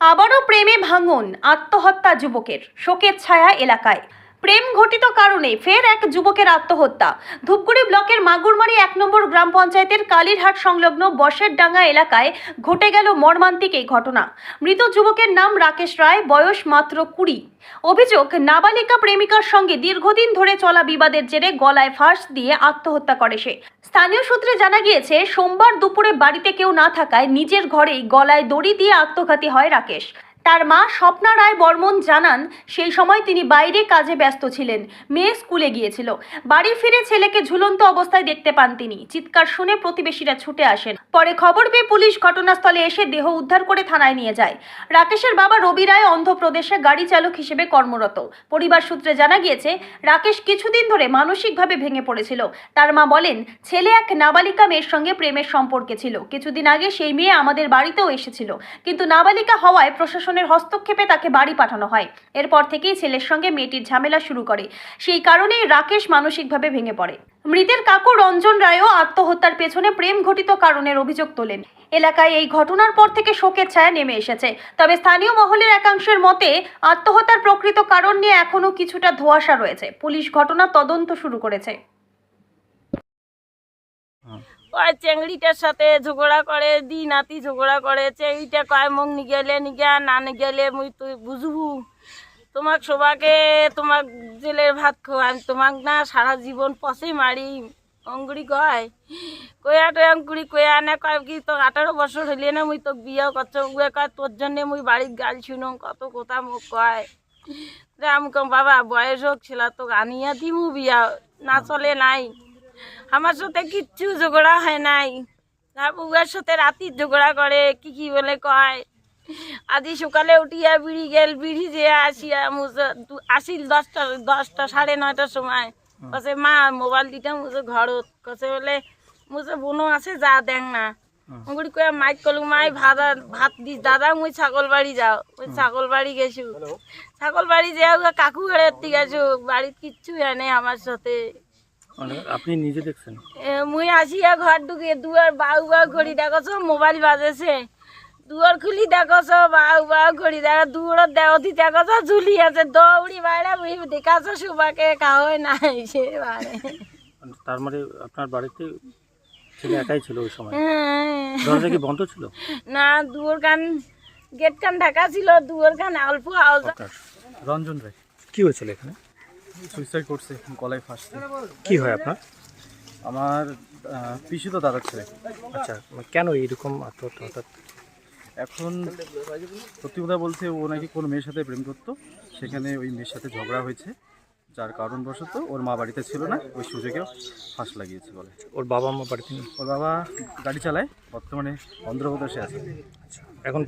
আবারও প্রেমে ভাঙন আত্মহত্যা যুবকের শোকের ছায়া এলাকায়। প্রেম ঘটিত কারণে ফের এক যুবকের আত্মহত্যা। ধূপগুড়ি ব্লকের মাগুরমারি এক নম্বর গ্রাম পঞ্চায়েতের কালীরহাট সংলগ্ন বসের ডাঙ্গা এলাকায় ঘটে গেল মর্মান্তিক এই ঘটনা। মৃত যুবকের নাম রাকেশ রায়, বয়স মাত্র কুড়ি। অভিযোগ, নাবালিকা প্রেমিকার সঙ্গে দীর্ঘদিন ধরে চলা বিবাদের জেরে গলায় ফাঁস দিয়ে আত্মহত্যা করে সে। স্থানীয় সূত্রে জানা গিয়েছে, সোমবার দুপুরে বাড়িতে কেউ না থাকায় নিজের ঘরেই গলায় দড়ি দিয়ে আত্মঘাতী হয় রাকেশ। তার মা স্বপ্না রায় বর্মন জানান, সেই সময় তিনি বাইরে কাজে ব্যস্ত ছিলেন। মেয়ে স্কুলে গিয়েছিল। বাড়ি ফিরে ছেলেকে ঝুলন্ত অবস্থায় দেখতে পান তিনি। চিৎকার শুনে প্রতিবেশীরা ছুটে আসেন। পরে খবর পেয়ে পুলিশ ঘটনাস্থলে এসে দেহ উদ্ধার করে থানায় নিয়ে যায়। রাকেশের বাবা রবি রায় অন্ধ্রপ্রদেশে গাড়ি চালক হিসেবে কর্মরত। পরিবার সূত্রে জানা গিয়েছে, রাকেশ কিছুদিন ধরে মানসিকভাবে ভেঙে পড়েছিল। তার মা বলেন, ছেলে এক নাবালিকা মেয়ের সঙ্গে প্রেমের সম্পর্কে ছিল। কিছুদিন আগে সেই মেয়ে আমাদের বাড়িতেও এসেছিল। কিন্তু নাবালিকা হওয়ায় প্রশাসনের হস্তক্ষেপে তাকে বাড়ি পাঠানো হয়। এরপর থেকেই ছেলের সঙ্গে মেয়েটির ঝামেলা শুরু করে। সেই কারণেই রাকেশ মানসিকভাবে ভেঙে পড়ে। মৃতের কাকু রঞ্জন রায়ও আত্মহত্যার পেছনে প্রেম ঘটিত কারণের অভিযোগ তোলেন। এলাকায় এই ঘটনার পর থেকে শোকের ছায়া নেমে এসেছে। তবে স্থানীয় মহলের একাংশের মতে, আত্মহত্যার প্রকৃত কারণ নিয়ে এখনও কিছুটা ধোঁয়াশা রয়েছে। পুলিশ ঘটনা তদন্ত শুরু করেছে। ওই চেংড়িটার সাথে ঝগড়া করে, দি নাতি ঝগড়া করে, চেংড়িটা কয় মোক নিগেলে নিগা, না নিগেলে মুই তুই বুঝবু। তোমাক সবাকে, তোমাক জেলের ভাত খাওয়াম তোমাক না সারা জীবন পচে মারি। অঙ্গুড়ি কয়, কয়া তো অঙ্কুড়ি কয়া না কয় কি তো আঠারো বছর হইলে না মুই তোক বিয়ে করছ? উয়ে কয়, তোর জন্যে মুই বাড়ির গাল শুনো, কত কথা মোক কয়। আমি কম বাবা, বয়স হোক, ছিল তোকে আনিয়া দিমু বিয়া, না চলে নাই। আমার সাথে কিচ্ছু ঝগড়া হয় নাই। তার বউয়ের সাথে রাতি ঝগড়া করে কি কি বলে কয়। আজি সকালে উঠিয়া বিড়ি গেল বিড়ি যে আসিয়া আসিল দশটা দশটা সাড়ে নয়টার সময়। কসে মা মোবাইল দিতে মুছে ঘরত। কসে বলে মুছে বোনো আছে যা দেখ না। মুগুড়ি কয়ে মাইক কলু মাই ভাত আর- ভাত দি দাদা মুই ছাগল বাড়ি যাও। ওই ছাগল বাড়ি গেছু। ছাগল বাড়ি যাও কাকু থেকে গেছু। বাড়ির কিচ্ছু এনে আমার সাথে। আপনি নিজে দেখছেন? এ, মুই আসিয়া ঘর ঢুকে দুয়ার বাউ বাউ ঘড়ি দেখছ মোবাইল বাজেছে। দুয়ার খুলি দেখছ বাউ বাউ ঘড়ি দেখ দুয়ার দেওতি দেখছ ঝুলি আছে দৌড়ি বাইরে মুই দেখাছ সুবাকে খাওয়াই নাই সে বাড়ে মানে তার মানে আপনার বাড়িতে ছেলে একাই ছিল ওই সময়? হ্যাঁ। দরজা কি বন্ধ ছিল? না দুয়ার কান গেট কান ঢাকা ছিল দুয়ার কান অল্প আওয়াজ। রঞ্জন রায়। কি হয়েছিল এখানে? সুইসাইড করছে গলায় ফাঁসছে কি হয় আপনার? আমার পিসি তো দাদার ছেলে। আচ্ছা মানে কেন এইরকম আত্মহত্যা হঠাৎ? এখন সত্যি কথা বলতে ও নাকি কোনো মেয়ের সাথে প্রেম করতো সেখানে ওই মেয়ের সাথে ঝগড়া হয়েছে যার কারণবশত ওর মা বাড়িতে ছিল না ওই সুযোগে ফাঁস লাগিয়েছে বলে ওর বাবা মা বাড়িতে ওর বাবা গাড়ি চালায় বর্তমানে অন্ধ্রপ্রদেশে আছে। আচ্ছা এখন